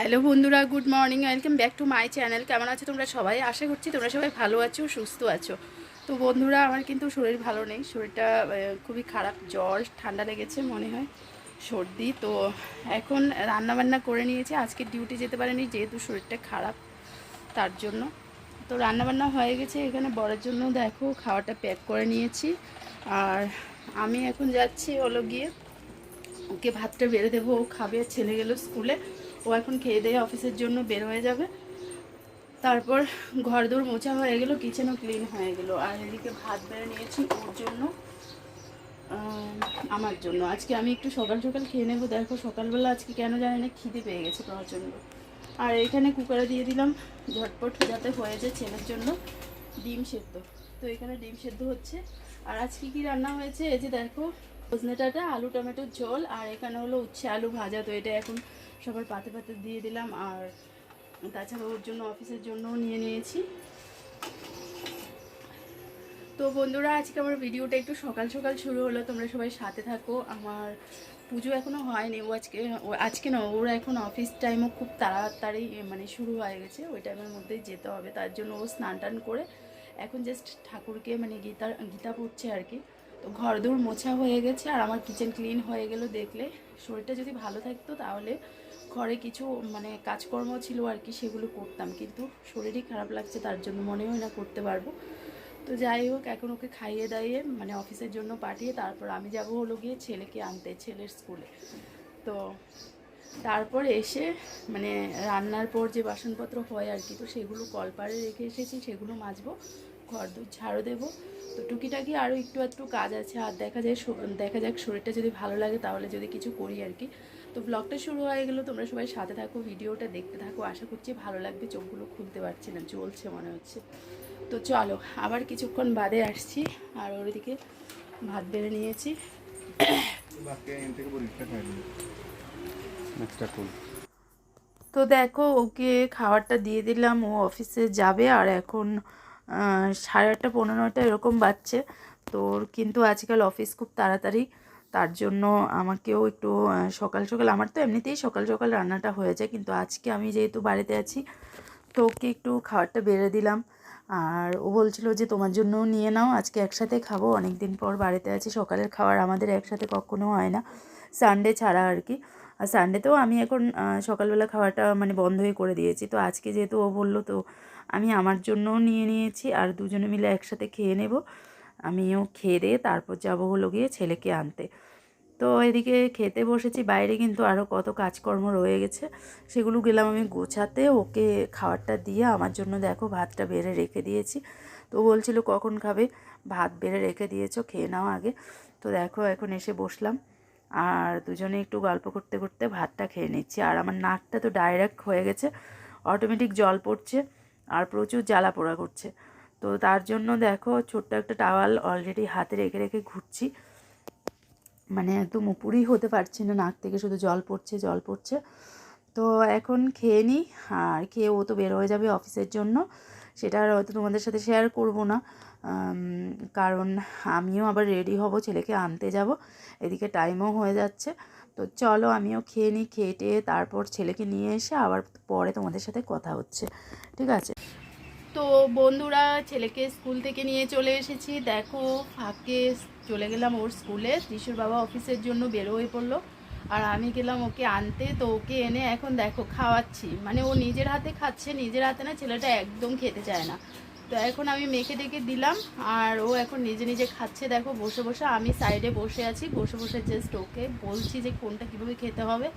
Hello বন্ধুরা, good morning, welcome back to my channel. কেমন আছো তোমরা সবাই? আশা করছি তোমরা সবাই ভালো আছো, সুস্থ আছো। তো বন্ধুরা, আমার কিন্তু শরীর ভালো নেই। শরীরটা খুবই খারাপ, জ্বর, ঠান্ডা লেগেছে মনে হয়, সর্দি। তো এখন রান্না বান্না করে নিয়েছি। আজকে ডিউটি যেতে পারেনি, যেহেতু শরীরটা খারাপ, তার জন্য। তো রান্না বান্না হয়ে গেছে এখানে। বড়ের জন্য দেখো, খাওয়াটা প্যাক করে নিয়েছি। আর আমি এখন যাচ্ছি হলো গিয়ে, ওকে ভাতটা বেড়ে দেবো। ও খাবে, ছেলে গেল স্কুলে। ও এখন খেয়ে দিয়ে অফিসের জন্য বের হয়ে যাবে। তারপর ঘর দৌড় মোছা হয়ে গেলো কিচেনও ক্লিন হয়ে গেলো। আর এদিকে ভাত বেড়ে নিয়েছি ওর জন্য আমার জন্য। আজকে আমি একটু সকাল সকাল খেয়ে নেব। দেখো সকালবেলা আজকে কেন জানি না খিদে পেয়ে গেছে প্রচণ্ড। আর এখানে কুকারে দিয়ে দিলাম ঝটপট যাতে হয়ে যায় ছেলের জন্য। ডিম সেদ্ধ। তো এখানে ডিম সেদ্ধ হচ্ছে। আর আজকে কি রান্না হয়েছে? এই যে দেখো সজনেটাটা আলু টমেটোর ঝোল, আর এখানে হলো উচ্ছে আলু ভাজা। তো এটা এখন সবার পাতে পাতে দিয়ে দিলাম, আর তাছাড়া ওর জন্য অফিসের জন্যও নিয়ে নিয়েছি। তো বন্ধুরা, আজকে আমার ভিডিওটা একটু সকাল সকাল শুরু হলো, তোমরা সবাই সাথে থাকো। আমার পুজো এখনও হয়নি, ও আজকে আজকে না, ওর এখন অফিস টাইমও খুব তাড়াতাড়ি মানে শুরু হয়ে গেছে। ওই টাইমের মধ্যেই যেতে হবে, তার জন্য ও স্নান টান করে এখন জাস্ট ঠাকুরকে মানে গীতা গীতা পড়ছে আর কি। তো ঘর মোছা হয়ে গেছে আর আমার কিচেন ক্লিন হয়ে গেল দেখলে। শরীরটা যদি ভালো থাকতো তাহলে ঘরে কিছু মানে কাজকর্ম ছিল আর কি সেগুলো করতাম। কিন্তু শরীরই খারাপ লাগছে, তার জন্য মনে হয় না করতে পারব। তো যাই হোক, এখন ওকে খাইয়ে দাইয়ে মানে অফিসের জন্য পাঠিয়ে তারপর আমি যাব হলো গিয়ে ছেলেকে আনতে, ছেলের স্কুলে। তো তারপর এসে মানে রান্নার পর যে বাসনপত্র হয় আর কি, তো সেগুলো কলপারে রেখে এসেছি, সেগুলো মাজবো। ঘর দূর ঝাড়ু দেবো। তো টুকিটাকি আরও একটু একটু কাজ আছে আর দেখা যায় দেখা যাক শরীরটা যদি ভালো লাগে তাহলে যদি কিছু করি আর কি। তো ব্লগটা শুরু হয়ে গেলো তোমরা সবাই সাথে থাকো ভিডিওটা দেখতে থাকো। আশা করছি ভালো লাগবে চোখগুলো খুলতে পারছি না জ্বলছে মনে হচ্ছে। তো চলো আবার কিছুক্ষণ বাদে আসছি আর ওর দিকে ভাত বেড়ে নিয়েছি। তো দেখো ওকে খাবারটা দিয়ে দিলাম ও অফিসে যাবে আর এখন সাড়ে আটটা, পনেরো নয়টা এরকম বাজছে। তো কিন্তু আজকাল অফিস খুব তাড়াতাড়ি। তার জন্য আমাকেও একটু সকাল সকাল, আমার তো এমনিতেই সকাল সকাল রান্নাটা হয়ে যায়, কিন্তু আজকে আমি যেহেতু বাড়িতে আছি, তো ওকে একটু খাবারটা বেড়ে দিলাম। আর ও বলছিল যে, তোমার জন্যও নিয়ে নাও, আজকে একসাথে খাব। অনেক দিন পর বাড়িতে আছি, সকালের খাবার আমাদের একসাথে কখনো হয় না, সানডে ছাড়া আর কি। আর সানডেতেও আমি এখন সকালবেলা খাওয়াটা মানে বন্ধই করে দিয়েছি। তো আজকে যেহেতু ও বলল, তো আমি আমার জন্যও নিয়ে নিয়েছি আর দুজনে মিলে একসাথে খেয়ে নেব। আমিও খেয়ে দিয়ে তারপর যাব হলো গিয়ে ছেলেকে আনতে। তো এদিকে খেতে বসেছি, বাইরে কিন্তু আরও কত কাজকর্ম রয়ে গেছে, সেগুলো গেলাম আমি গোছাতে। ওকে খাবারটা দিয়ে আমার জন্য দেখো ভাতটা বেড়ে রেখে দিয়েছি। তো বলছিল, কখন খাবে? ভাত বেড়ে রেখে দিয়েছ, খেয়ে নাও আগে। তো দেখো এখন এসে বসলাম। আর দুজনে একটু গল্প করতে করতে ভাতটা খেয়ে নিচ্ছি। আর আমার নাকটা তো ডাইরেক্ট হয়ে গেছে অটোমেটিক জল পড়ছে। আর প্রচুর জ্বালা পোড়া করছে। তো তার জন্য দেখো ছোট্ট একটা টাওয়াল অলরেডি হাতে রেখে রেখে ঘুরছি। মানে একদম উপরেই হতে পারছি না, নাক থেকে শুধু জল পড়ছে জল পড়ছে। তো এখন খেয়ে নিই আর খেয়ে ও তো বের হয়ে যাবে অফিসের জন্য। সেটা আর হয়তো তোমাদের সাথে শেয়ার করব না। কারণ আমিও আবার রেডি হব, ছেলেকে আনতে যাব। এদিকে টাইমও হয়ে যাচ্ছে। তো চলো আমিও খেয়ে নিই, খেয়ে টেয়ে তারপর ছেলেকে নিয়ে এসে আবার পরে তোমাদের সাথে কথা হচ্ছে, ঠিক আছে? তো বন্ধুরা, ছেলেকে স্কুল থেকে নিয়ে চলে এসেছি। দেখো, ফাঁকে চলে গেলাম ওর স্কুলে। ত্রিশুর বাবা অফিসের জন্য বেরো হয়ে পড়ল। আর আমি গেলাম ওকে আনতে। তো ওকে এনে এখন দেখো খাওয়াচ্ছি। মানে ও নিজের হাতে খাচ্ছে, নিজের হাতে না ছেলেটা একদম খেতে চায় না। তো এখন আমি মেখে ডেকে দিলাম, আর ও এখন নিজে নিজে খাচ্ছে। দেখো, বসে বসে আমি সাইডে বসে আছি, বসে বসে জাস্ট ওকে বলছি যে কোনটা কীভাবে খেতে হবে।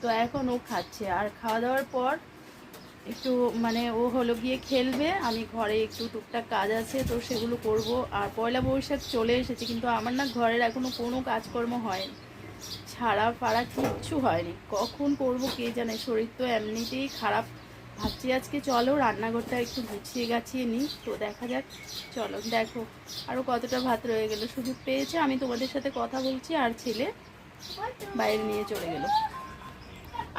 তো এখন ও খাচ্ছে, আর খাওয়া দাওয়ার পর একটু মানে ও হলো গিয়ে খেলবে, আমি ঘরে একটু টুকটাক কাজ আছে, তো সেগুলো করব। আর পয়লা বৈশাখ চলে এসেছে, কিন্তু আমার না ঘরের এখনও কোনো কাজকর্ম হয়নি। ছাড়া ফাড়া কিচ্ছু হয়নি। কখন করব কে জানে? শরীর তো এমনিতেই খারাপ। ভাবছি আজকে চলো, রান্নাঘরটা একটু গুছিয়ে গাছিয়ে নিই। তো দেখা যাক, চলো, দেখো আরও কতটা ভাত রয়ে গেল। সুযোগ পেয়েছে, আমি তোমাদের সাথে কথা বলছি, আর ছেলে বাইরে নিয়ে চলে গেলো।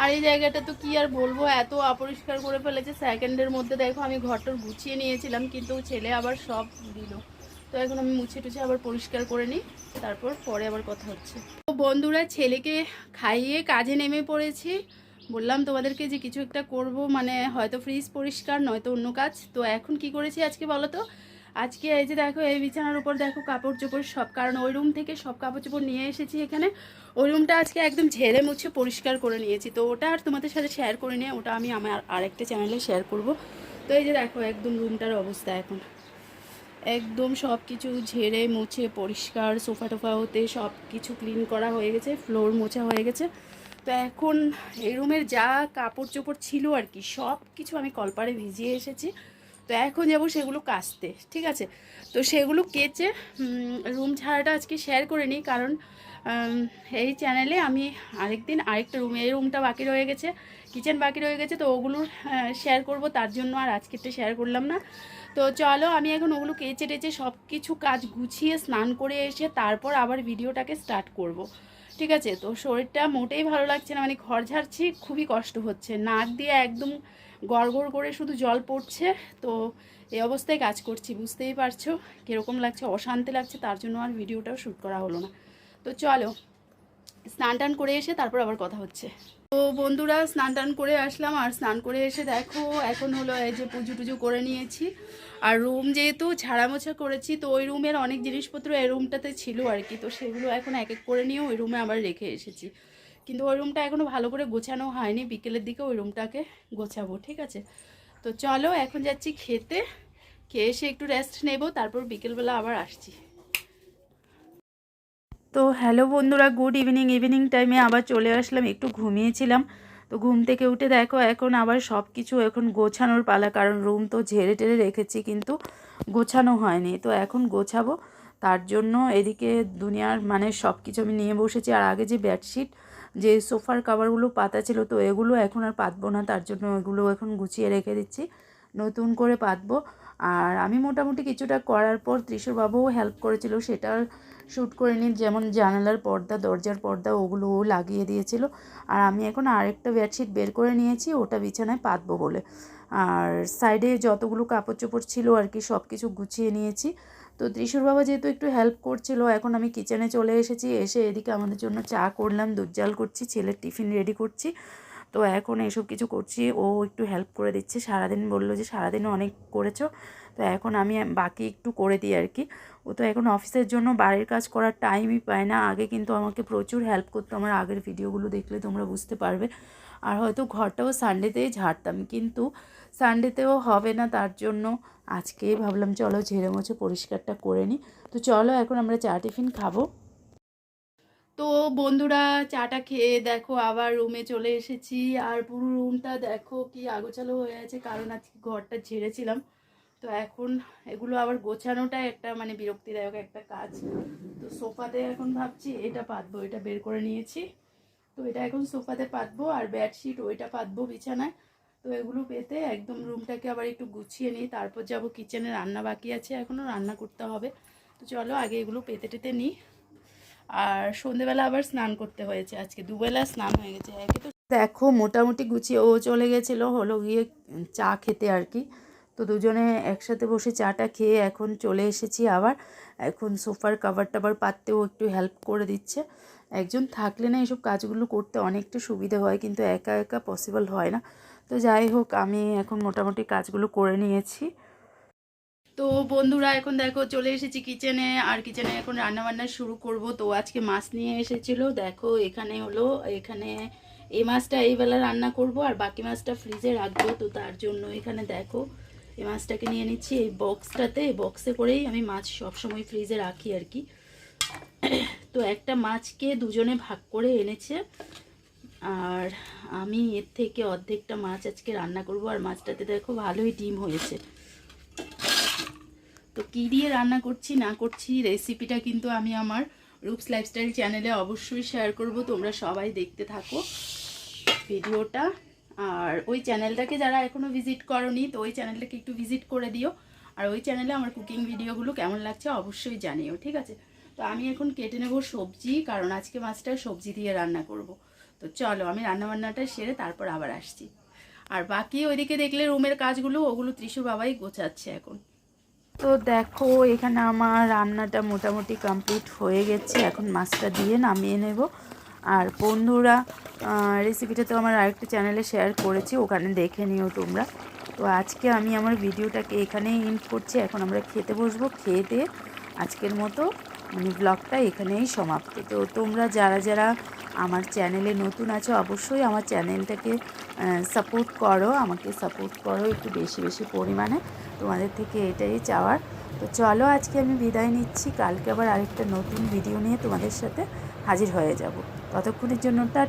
আর এই জায়গাটা তো কি আর বলব, এত অপরিষ্কার করে ফেলেছে। সেকেন্ডের মধ্যে দেখো, আমি ঘরটর গুছিয়ে নিয়েছিলাম, কিন্তু ছেলে আবার সব দিল। তো এখন আমি মুছে টুছে আবার পরিষ্কার করে নিই, তারপর পরে আবার কথা হচ্ছে। তো বন্ধুরা, ছেলেকে খাইয়ে কাজে নেমে পড়েছি। বললাম তোমাদেরকে যে কিছু একটা করব মানে হয়তো ফ্রিজ পরিষ্কার, নয়তো অন্য কাজ। তো এখন কি করেছি আজকে বলো তো? আজকে এই যে দেখো, এই বিছানার উপর দেখো কাপড় চোপড় সব, কারণ ওই রুম থেকে সব কাপড় চোপড় নিয়ে এসেছি এখানে। ওই রুমটা আজকে একদম ঝেড়ে মুছে পরিষ্কার করে নিয়েছি। তো ওটা আর তোমাদের সাথে শেয়ার করে নিয়ে, ওটা আমি আমার আরেকটা চ্যানেলে শেয়ার করব। তো এই যে দেখো, একদম রুমটার অবস্থা এখন। একদম সব কিছু ঝেড়ে মুছে পরিষ্কার সোফা টোফা হতে সব কিছু ক্লিন করা হয়ে গেছে ফ্লোর মোছা হয়ে গেছে। তো এখন এই রুমের যা কাপড় চোপড় ছিল আর কি, সব কিছু আমি কলপারে ভিজিয়ে এসেছি। তো এখন যাব সেগুলো কাচতে, ঠিক আছে? তো সেগুলো কেচে রুম ছাড়াটা আজকে শেয়ার করে নিই। কারণ এই চ্যানেলে আমি আরেকদিন আরেকটা রুমে, এই রুমটা বাকি রয়ে গেছে কিচেন বাকি রয়ে গেছে, তো ওগুলো শেয়ার করব। তার জন্য আর আজকেরটা শেয়ার করলাম না। তো চলো, আমি এখন ওগুলো কেচে টেচে সব কিছু কাজ গুছিয়ে স্নান করে এসে তারপর আবার ভিডিওটাকে স্টার্ট করব। ঠিক আছে? তো শরীরটা মোটেই ভালো লাগছে না মানে ঘর ঝাড়ছি, খুবই কষ্ট হচ্ছে। নাক দিয়ে একদম গড় করে শুধু জল পড়ছে, তো এই অবস্থায় কাজ করছি, বুঝতেই পারছ? কীরকম লাগছে? অশান্তি লাগছে, তার জন্য আর ভিডিওটাও শ্যুট করা হলো না। তো চলো স্নান টান করে এসে তারপর আবার কথা হচ্ছে। তো বন্ধুরা, স্নান টান করে আসলাম আর স্নান করে এসে দেখো, এখন হলো এই যে পুজো টুজো করে নিয়েছি। আর রুম যেহেতু ঝাড়া মোছা করেছি, তো ওই রুমের অনেক জিনিসপত্র এই রুমটাতে ছিল আর কি। তো সেগুলো এখন এক এক করে নিয়ে ওই রুমে আবার রেখে এসেছি। কিন্তু ওই রুমটা এখনও ভালো করে গোছানো হয়নি, বিকেলের দিকে ওই রুমটাকে গোছাবো, ঠিক আছে? তো চলো, এখন যাচ্ছি খেতে। খেয়ে এসে একটু রেস্ট নেব, তারপর বিকেলবেলা আবার আসছি। তো হ্যালো বন্ধুরা, গুড ইভিনিং। ইভিনিং টাইমে আবার চলে আসলাম, একটু ঘুমিয়েছিলাম। তো ঘুম থেকে উঠে দেখো, এখন আবার সব কিছু এখন গোছানোর পালা, কারণ রুম তো ঝেড়ে টেড়ে রেখেছি, কিন্তু গোছানো হয়নি। তো এখন গোছাবো, তার জন্য এদিকে দুনিয়ার মানে সব কিছু আমি নিয়ে বসেছি। আর আগে যে বেডশিট যে সোফার কাভারগুলো পাতা ছিল, তো এগুলো এখন আর পাতবো না, তার জন্য এগুলো এখন গুছিয়ে রেখে দিচ্ছি। নতুন করে পাতবো। আর আমি মোটামুটি কিছুটা করার পর ত্রিশুরবাবুও হেল্প করেছিল সেটা শ্যুট করে নিই যেমন জানালার পর্দা, দরজার পর্দা ওগুলো ও লাগিয়ে দিয়েছিল। আর আমি এখন আরেকটা বেডশিট বের করে নিয়েছি, ওটা বিছানায় পাতবো বলে। আর সাইডে যতগুলো কাপড় চোপড় ছিল আর কি সব কিছু গুছিয়ে নিয়েছি। তো ত্রিশুর বাবা যেহেতু একটু হেল্প করছিল, এখন আমি কিচেনে চলে এসেছি, এসে এদিকে আমাদের জন্য চা করলাম, দুধ জাল করছি, ছেলের টিফিন রেডি করছি। তো এখন এসব কিছু করছি। ও একটু হেল্প করে দিচ্ছে। সারাদিন বলল যে সারাদিন অনেক করেছ। তো এখন আমি বাকি একটু করে দিই আর কি। ও তো এখন অফিসের জন্য বাড়ির কাজ করার টাইমই পায় না। আগে কিন্তু আমাকে প্রচুর হেল্প করতো। আমার আগের ভিডিওগুলো দেখলে তোমরা বুঝতে পারবে। আর হয়তো ঘরটাও সানডেতেই ঝাড়তাম। কিন্তু সানডেতেও হবে না তার জন্য। আজকে ভাবলাম, চলো ঝেড়ে মুছে পরিষ্কারটা করে নিই। তো চলো, এখন আমরা চা টিফিন খাব। তো বন্ধুরা চাটা খেয়ে দেখো আবার রুমে চলে এসেছি। আর পুরো রুমটা দেখো কি আগোছালো হয়ে আছে, কারণ আজকে ঘরটা ঝেড়েছিলাম। তো এখন এগুলো আবার গোছানোটাই একটা মানে বিরক্তিদায়ক একটা কাজ। তো সোফাতে এখন ভাবছি এটা পাতবো, এটা বের করে নিয়েছি। তো এটা এখন সোফাতে পাতবো আর বেডশিট ওইটা পাতবো বিছানায়। তো এগুলো পেতে একদম রুমটাকে আবার একটু গুছিয়ে নিই। তারপর যাব কিচেনে রান্না বাকি আছে, এখনও রান্না করতে হবে। তো চলো আগে এগুলো পেতে টেতে নিই। আর সন্ধেবেলা আবার স্নান করতে হয়েছে। আজকে দুবেলা স্নান হয়ে গেছে। একে তো দেখো, মোটামুটি গুছিয়ে ও চলে গেছিল, হলো গিয়ে চা খেতে আর কি। তো দুজনে একসাথে বসে চাটা খেয়ে এখন চলে এসেছি আবার। এখন সোফার কাভার টাভার পাততেও একটু হেল্প করে দিচ্ছে। একজন থাকলে না এসব কাজগুলো করতে অনেকটা সুবিধে হয়, কিন্তু একা একা পসিবল হয় না। তো যাই হোক, আমি এখন মোটামুটি কাজগুলো করে নিয়েছি। বন্ধুরা, এখন দেখো চলে এসেছি কিচেনে আর কিচেনে এখন রান্না বান্না শুরু করব। তো আজকে মাছ নিয়ে এসেছিল, দেখো এখানে হলো, এখানে এই মাছটা এই বেলা রান্না করব, আর বাকি মাছটা ফ্রিজে রাখব। তো তার জন্য এখানে দেখো এই মাছটাকে নিয়ে নিচ্ছি এই বক্সটাতে এই বক্সে করেই আমি মাছ সবসময় ফ্রিজে রাখি আর কি। তো একটা মাছকে দুজনে ভাগ করে এনেছে, আর আমি এর থেকে অর্ধেকটা মাছ আজকে রান্না করব। আর মাছটাতে দেখো ভালোই ডিম হয়েছে। তো কী দিয়ে রান্না করছি, না করছি রেসিপিটা কিন্তু আমি আমার রূপস লাইফস্টাইল চ্যানেলে অবশ্যই শেয়ার করব। তোমরা সবাই দেখতে থাকো ভিডিওটা। আর ওই চ্যানেলটাকে যারা এখনও ভিজিট করনি, তো ওই চ্যানেলটাকে একটু ভিজিট করে দিও। আর ওই চ্যানেলে আমার কুকিং ভিডিওগুলো কেমন লাগছে অবশ্যই জানিও, ঠিক আছে? তো আমি এখন কেটে নেব সবজি, কারণ আজকে মাছটা সবজি দিয়ে রান্না করব। তো চলো, আমি রান্নাবান্নাটা সেরে তারপর আবার আসছি। আর বাকি ওইদিকে দেখলে রুমের কাজগুলো, ওগুলো ত্রিশু বাবাই গোছাচ্ছে এখন। তো দেখো, এখানে আমার রান্নাটা মোটামুটি কমপ্লিট হয়ে গেছে। এখন মাছটা দিয়ে নামিয়ে নেব। আর বন্ধুরা রেসিপিটা তো আমার আরেকটা চ্যানেলে শেয়ার করেছি, ওখানে দেখে নিও তোমরা। তো আজকে আমি আমার ভিডিওটাকে এখানেই এন্ড করছি। এখন আমরা খেতে বসবো, খেয়ে দিয়ে আজকের মতো মানে ব্লগটা এখানেই সমাপ্ত। তো তোমরা যারা যারা আমার চ্যানেলে নতুন আছো, অবশ্যই আমার চ্যানেলটাকে সাপোর্ট করো, আমাকে সাপোর্ট করো একটু বেশি বেশি পরিমাণে। তোমাদের থেকে এটাই চাওয়ার। তো চলো আজকে আমি বিদায় নিচ্ছি। কালকে আবার আরেকটা নতুন ভিডিও নিয়ে তোমাদের সাথে হাজির হয়ে যাব। ততক্ষণের জন্য টা